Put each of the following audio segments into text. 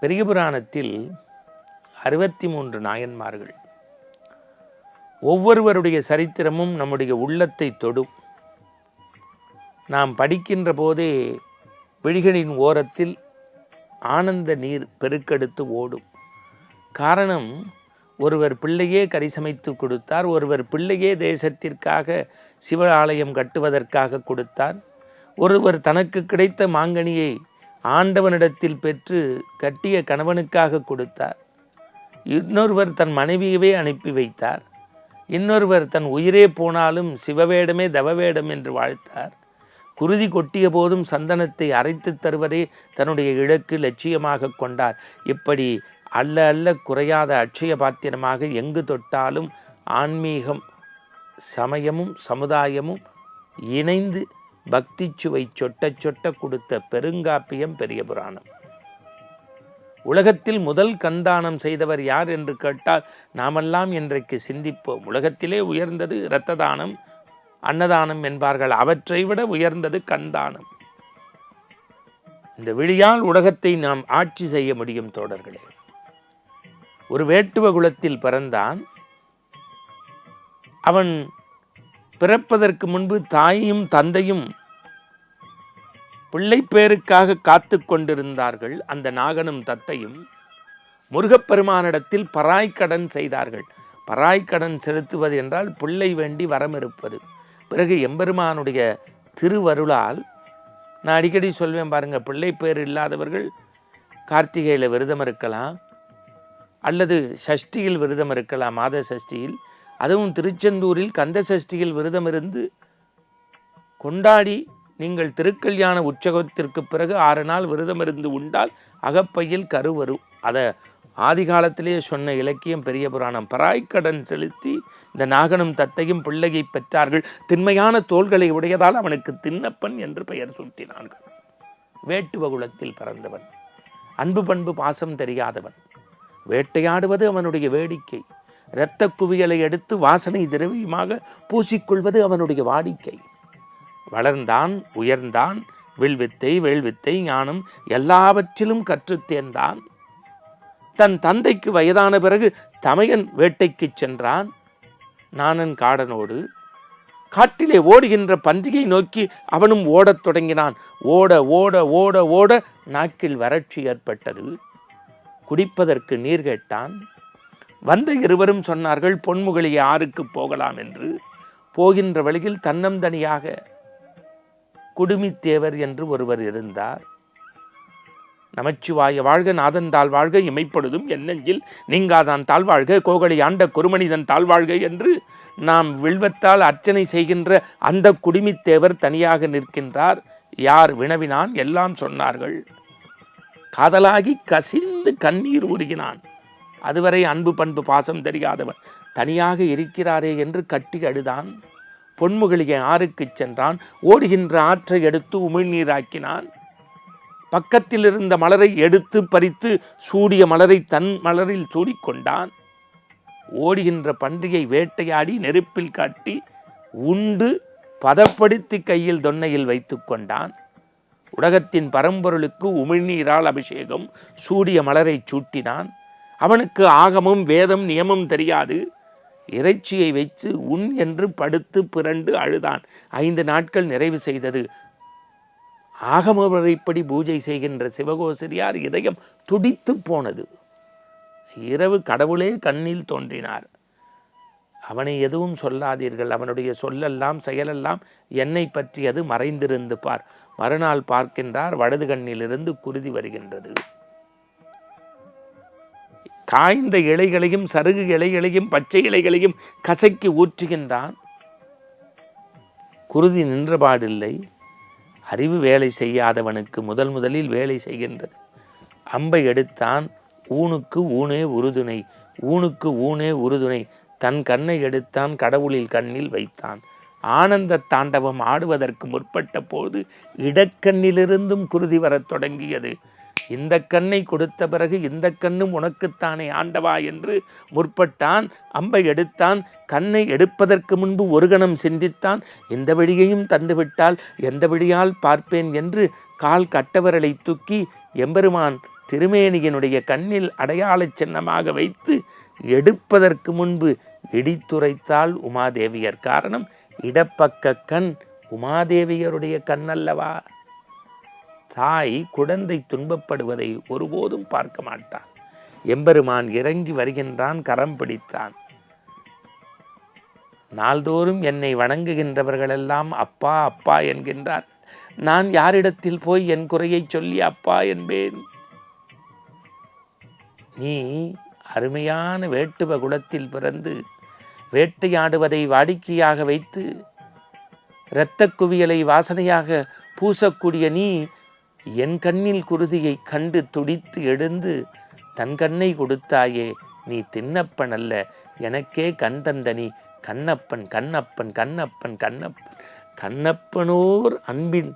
பெரிய புராணத்தில் அறுபத்தி மூன்று நாயன்மார்கள். ஒவ்வொருவருடைய சரித்திரமும் நம்முடைய உள்ளத்தை தொடும். நாம் படிக்கின்ற போதே விழிகளின் ஓரத்தில் ஆனந்த நீர் பெருக்கெடுத்து ஓடும். காரணம் ஒருவர் பிள்ளையே கரிசமைத்து கொடுத்தார் ஒருவர் பிள்ளையே தேசத்திற்காக சிவ ஆலயம் கட்டுவதற்காக கொடுத்தார் ஒருவர் தனக்கு கிடைத்த மாங்கனியை ஆண்டவனிடத்தில் பெற்று கட்டிய கணவனுக்காக கொடுத்தார். இன்னொருவர் தன் மனைவியவே அனுப்பி வைத்தார். இன்னொருவர் தன் உயிரே போனாலும் சிவவேடமே தவவேடம் என்று வாழ்த்தார். குருதி கொட்டிய போதும் சந்தனத்தை அரைத்து தருவதே தன்னுடைய இலக்கு லட்சியமாக கொண்டார். இப்படி அல்ல அல்ல குறையாத அட்சய பாத்திரமாக எங்கு தொட்டாலும் ஆன்மீகம் சமயமும் சமுதாயமும் இணைந்து பக்தி சுவை சொட்ட சொட்ட கொடுத்த பெருங்காப்பியம் பெரிய புராணம். உலகத்தில் முதல் கந்தானம் செய்தவர் யார் என்று கேட்டால் நாமெல்லாம் இன்றைக்கு சிந்திப்போம். உலகத்திலே உயர்ந்தது இரத்த தானம் அன்னதானம் என்பார்கள். அவற்றை விட உயர்ந்தது கந்தானம் இந்த விழியால் உலகத்தை நாம் ஆட்சி செய்ய முடியும் தோழர்களே ஒரு வேட்டுவ குலத்தில் பிறந்தான். அவன் பிறப்பதற்கு முன்பு தாயும் தந்தையும் பிள்ளை பேருக்காக காத்து கொண்டிருந்தார்கள் அந்த நாகனும் தத்தையும். முருகப்பெருமானிடத்தில் பராய்க்கடன் செய்தார்கள். பராய்க்கடன் செலுத்துவது என்றால் பிள்ளை வேண்டி வரம் இருப்பது பிறகு எம்பெருமானுடைய திருவருளால் நான் அடிக்கடி சொல்வேன் பாருங்கள் பிள்ளை பேர் இல்லாதவர்கள் கார்த்திகையில் விரதம் இருக்கலாம் அல்லது சஷ்டியில் விரதம் இருக்கலாம் மாத சஷ்டியில். அதுவும் திருச்செந்தூரில் கந்த சஷ்டியில் விரதம் இருந்து கொண்டாடி நீங்கள் திருக்கல்யாண உற்சவத்திற்கு பிறகு ஆறு நாள் விரதம் இருந்து உண்டால் அகப்பையில் கரு வரும் அதை ஆதி காலத்திலேயே சொன்ன இலக்கியம் பெரிய புராணம். பராய்க்கடன் செலுத்தி இந்த நாகனும் தத்தையும் பிள்ளையை பெற்றார்கள். திண்மையான தோள்களை உடையதால் அவனுக்கு தின்னப்பன் என்று பெயர் சூட்டினார்கள். வேட்டுவ குலத்தில் பிறந்தவன். அன்பு பண்பு பாசம் தெரியாதவன். வேட்டையாடுவது அவனுடைய வேடிக்கை. இரத்த குவியலை எடுத்து வாசனை திரவியமாக பூசிக்கொள்வது அவனுடைய வாடிக்கை. வளர்ந்தான் உயர்ந்தான் வில்வித்தை வேள்வித்தை ஞானம் எல்லாவற்றிலும் கற்றுத் தேர்ந்தான் தன் தந்தைக்கு வயதான பிறகு தமையன் வேட்டைக்கு சென்றான். நானன் காடனோடு காட்டிலே ஓடுகின்ற பன்றியை நோக்கி அவனும் ஓடத் தொடங்கினான். ஓட ஓட ஓட ஓட நாக்கில் வறட்சி ஏற்பட்டது. குடிப்பதற்கு நீர் கேட்டான். வந்த இருவரும் சொன்னார்கள் பொன்முகலி ஆறுக்கு போகலாம் என்று. போகின்ற வழியில் தன்னந்தனியாக குடுமித்தேவர் என்று ஒருவர் இருந்தார். நமச்சிவாய வாழ்க நாதன் தாழ் வாழ்க இமைப்படுதும் என்னெஞ்சில் நீங்காதான் தாழ்வாழ்க கோகலி ஆண்ட குருமனிதன் தாழ்வாழ்க என்று நாம் வில்வத்தால் அர்ச்சனை செய்கின்ற அந்த குடுமித்தேவர் தனியாக நிற்கின்றார். யார் வினவினான்? எல்லாம் சொன்னார்கள். காதலாகி கசிந்து கண்ணீர் உருகினான் அதுவரை அன்பு பண்பு பாசம் தெரியாதவன். தனியாக இருக்கிறாரே என்று கட்டி அழுதான். பொன்முகலியை ஆறுக்குச் சென்றான். ஓடுகின்ற ஆற்றை எடுத்து உமிழ்நீராக்கினான் பக்கத்தில் இருந்த மலரை எடுத்து பறித்து சூடிய மலரை தன் மலரில் சூடிக்கொண்டான். ஓடுகின்ற பன்றியை வேட்டையாடி நெருப்பில் காட்டி உண்டு பதப்படுத்தி கையில் தொன்னையில் வைத்து கொண்டான். உலகத்தின் பரம்பொருளுக்கு உமிழ்நீரால் அபிஷேகம் சூடிய மலரை சூட்டினான். அவனுக்கு ஆகமும் வேதம் நியமம் தெரியாது. இறைச்சியை வைத்து உன் என்று படுத்து பிறண்டு அழுதான். ஐந்து நாட்கள் நிறைவு செய்தது. ஆகமமுறைப்படி பூஜை செய்கின்ற சிவகோசிரியார் இதயம் துடித்து போனது. இரவு கடவுளே கண்ணில் தோன்றினார். அவனை எதுவும் சொல்லாதீர்கள். அவனுடைய சொல்லெல்லாம் செயலெல்லாம் என்னை பற்றியது மறைந்திருந்து பார். மறுநாள் பார்க்கின்றார். வலது கண்ணிலிருந்து குருதி வருகின்றது. காய்ந்த இலைகளையும் சருகு இலைகளையும் பச்சை இலைகளையும் கசக்கி ஊற்றுகின்றான். குருதி நின்றபாடில்லை. அறிவு வேலை செய்யாதவனுக்கு முதல் முதலில் வேலை செய்கின்றது. அம்பை எடுத்தான். ஊனுக்கு ஊனே உறுதுணை. ஊனுக்கு ஊனே உறுதுணை. தன் கண்ணை எடுத்தான். கடவுளில் கண்ணில் வைத்தான். ஆனந்த தாண்டவம் ஆடுவதற்கு முற்பட்ட போது இடக்கண்ணிலிருந்தும் குருதி வரத் தொடங்கியது. இந்த கண்ணை கொடுத்த பிறகு இந்த கண்ணும் உனக்குத்தானே ஆண்டவா என்று முற்பட்டான் அம்பை எடுத்தான் கண்ணை எடுப்பதற்கு முன்பு ஒரு கணம் சிந்தித்தான் எந்த வழியையும் தந்துவிட்டால் எந்த வழியால் பார்ப்பேன் என்று கால் கட்டவரலை தூக்கி எம்பெருமான் திருமேனியனுடைய கண்ணில் அடையாள சின்னமாக வைத்து எடுப்பதற்கு முன்பு இடித்துரைத்தாள் உமாதேவியர். காரணம் இடப்பக்க கண் உமாதேவியருடைய கண்ணல்லவா? தாய் குழந்தை துன்பப்படுவதை ஒருபோதும் பார்க்க மாட்டான் எம்பெருமான் இறங்கி வருகின்றான் கரம் பிடித்தான். நாள்தோறும் என்னை வணங்குகின்றவர்களெல்லாம் அப்பா அப்பா என்கின்றார். நான் யாரிடத்தில் போய் என் குறையை சொல்லி அப்பா என்பேன்? நீ அருமையான வேட்டுவ குலத்தில் பிறந்து வேட்டையாடுவதை வாடிக்கையாக வைத்து இரத்த குவியலை வாசனையாக பூசக்கூடிய நீ என் கண்ணில் குருதியை கண்டு துடித்து எழுந்து தன் கண்ணை கொடுத்தாயே நீ தின்னப்பன் அல்ல. எனக்கே கண் தந்த நீ கண்ணப்பன் கண்ணப்பன் கண்ணப்பன் கண்ணப்பன். கண்ணப்பனோர் அன்பில்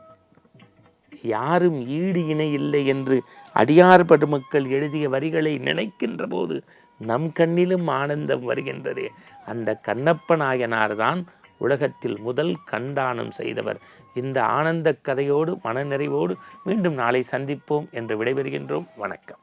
யாரும் ஈடு இணை இல்லை என்று அடியார் பெருமக்கள் எழுதிய வரிகளை நினைக்கின்ற போது நம் கண்ணிலும் ஆனந்தம் வருகின்றதே. அந்த கண்ணப்பநாயனார் தான் உலகத்தில் முதல் கண்தானம் செய்தவர். இந்த ஆனந்த கதையோடு மனநிறைவோடு மீண்டும் நாளை சந்திப்போம் என்று விடைபெறுகின்றோம். வணக்கம்.